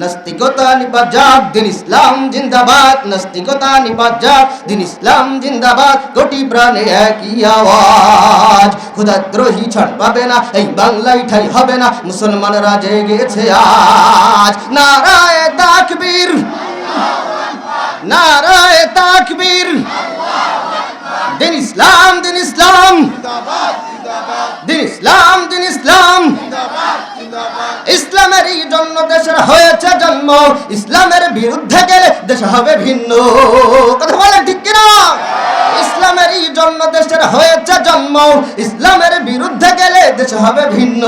নাস্তিকতা যাক দিন ইসলাম জিন্দাবাদ। নাস্তিকতা যাক দিন ইসলাম জিন্দাবাদ। কোটি প্রাণে একই আওয়াজ। ক্ষুদাদ্রোহী ছাড় পাবে না, এই বাংলায় ঠাই হবে না। মুসলমানরা জেগেছে আজ। নারায় তাকবীর। নারায় তাকবীর। দিন ইসলাম দিন ইসলাম। দিন ইসলাম, দিন ইসলামের এই জন্য দেশের হয়েছে জন্ম। ইসলামের বিরুদ্ধে গেলে দেশ হবে ভিন্ন। কথা বলে ঠিক কিনা? ইসলামের দেশের হয়েছে জন্ম। ইসলামের বিরুদ্ধে গেলে দেশ হবে ভিন্ন।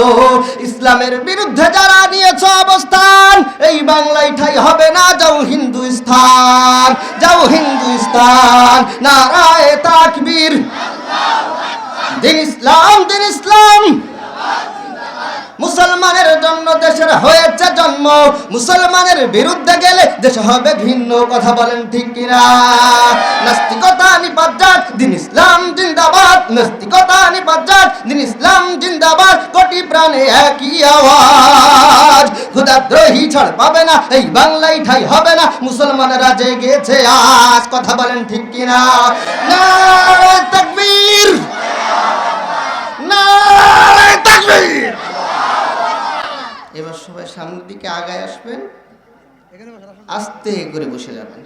ইসলামের বিরুদ্ধে যারা নিয়েছে অবস্থান, এই বাংলায় ঠাই হবে না যাও হিন্দুস্থান, যাও হিন্দুস্তান নারায় তাকবীর। দিন ইসলাম দিন ইসলাম মুসলমানের জন্য দেশের হয়েছে জন্ম। মুসলমানের বিরুদ্ধে গেলে দেশ হবে ভিন্ন, কথা বলেন ঠিক কিনা? নাস্তিকতা নিপাত, দিন ইসলাম জিন্দাবাদ। নাস্তিকতা নিপাত, দিন ইসলাম জিন্দাবাদ। কোটি প্রাণে একই আওয়াজ। ক্ষুদাদ্রোহী ছাড় পাবে না, এই বাংলায় ঠাই হবে না। মুসলমানেরা জেগেছে আজ, কথা বলেন ঠিক কিনা? নারায়ে তাকবীর নারায়ে তাকবীর এবার সবাই সামনের দিকে আগায় আসবেন। আস্তে করে বসে যাবেন।